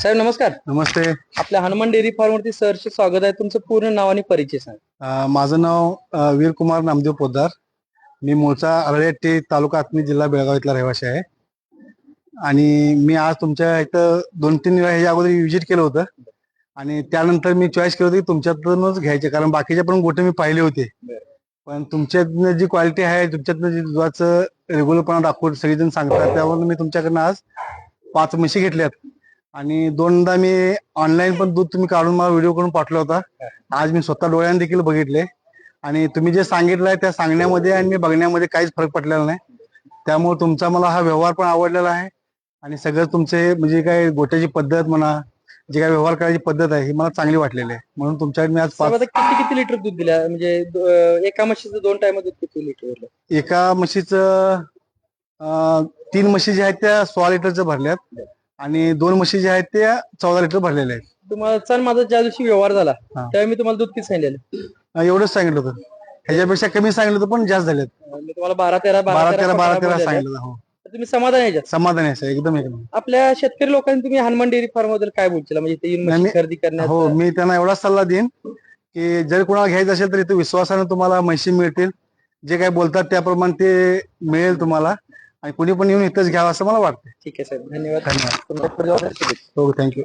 साहेब नमस्कार. नमस्ते. आपल्या Hanuman dairy form वरती सरचे स्वागत आहे. तुमचं पूर्ण नाव आणि परिचय सांग. माझं नाव अ, वीरकुमार नामदेव पोद्दार. मी मूळचा अरळेट्टी तालुका आत्मी जिल्हा बेळगाव इथला रहिवासी आहे. आणि मी आज तुमच्या इथं दोन तीन वेळा ह्याच्या अगोदर विजिट केलं होतं. आणि त्यानंतर मी चॉईस केलं होतं की तुमच्यातूनच घ्यायचे कारण बाकीचे पण गोटे मी पाहिले होते. पण तुमच्यातनं जी क्वालिटी आहे तुमच्यातनं जी दुधाचं रेग्युलरपणा दाखवून सगळेजण सांगतात त्यावरून मी तुमच्याकडनं आज पाच म्हशी घेतल्यात. आणि दोनदा मी ऑनलाईन पण दूध तुम्ही काढून मला व्हिडिओ करून पाठवला होता. आज मी स्वतः डोळ्याने देखील बघितले. आणि तुम्ही जे सांगितलंय त्या सांगण्यामध्ये आणि मी बघण्यामध्ये काहीच फरक पडलेला नाही. त्यामुळे तुमचा मला हा व्यवहार पण आवडलेला आहे. आणि सगळं तुमचे म्हणजे काय गोट्याची पद्धत म्हणा जी काय व्यवहार करायची पद्धत आहे ही मला चांगली वाटलेली आहे. म्हणून तुमच्याकडे मी आज पाच किती किती लिटर दूध दिल्या म्हणजे दो- एका म्हशीचं दोन टाइम दूध किती लिटर एका म्हशीचं अं, तीन म्हशी ज्या आहेत त्या सोळा लिटरच्या भरल्यात. आणि दोन म्हशी ज्या आहेत त्या चौदा लिटर भरलेल्या आहेत. तुम्हाला सण माझा ज्या दिवशी व्यवहार झाला हा. त्यावेळी मी तुम्हाला दूध किती सांगितलेलं? अं, एवढंच सांगितलं होतं. ह्याच्यापेक्षा कमी सांगितलं होतं पण जास्त झालेत मी तुम्हाला बारा तेरा बारा तेरा बारा तेरा बोललेलं. सांगितलं होतं, हो. तुम्ही समाधान याच्यात समाधान आहे sir, एकदम एकदम. आपल्या शेतकरी लोकांनी तुम्ही हनुमान डेअरी फार्मबद्दल काय बोलशील? म्हणजे इथे येऊन म्हशी नाही, खरेदी हो करण्यात मी त्यांना एवढाच सल्ला देईन की जर कोणाला घ्यायचं असेल तर इथे विश्वासाने तुम्हाला म्हशी मिळतील. जे काही बोलतात त्याप्रमाणे ते मिळेल तुम्हाला. आणि कुणी पण येऊन इथंच घ्यावं असं मला वाटतं ठीक आहे साहेब. धन्यवाद. धन्यवाद. हो थँक्यू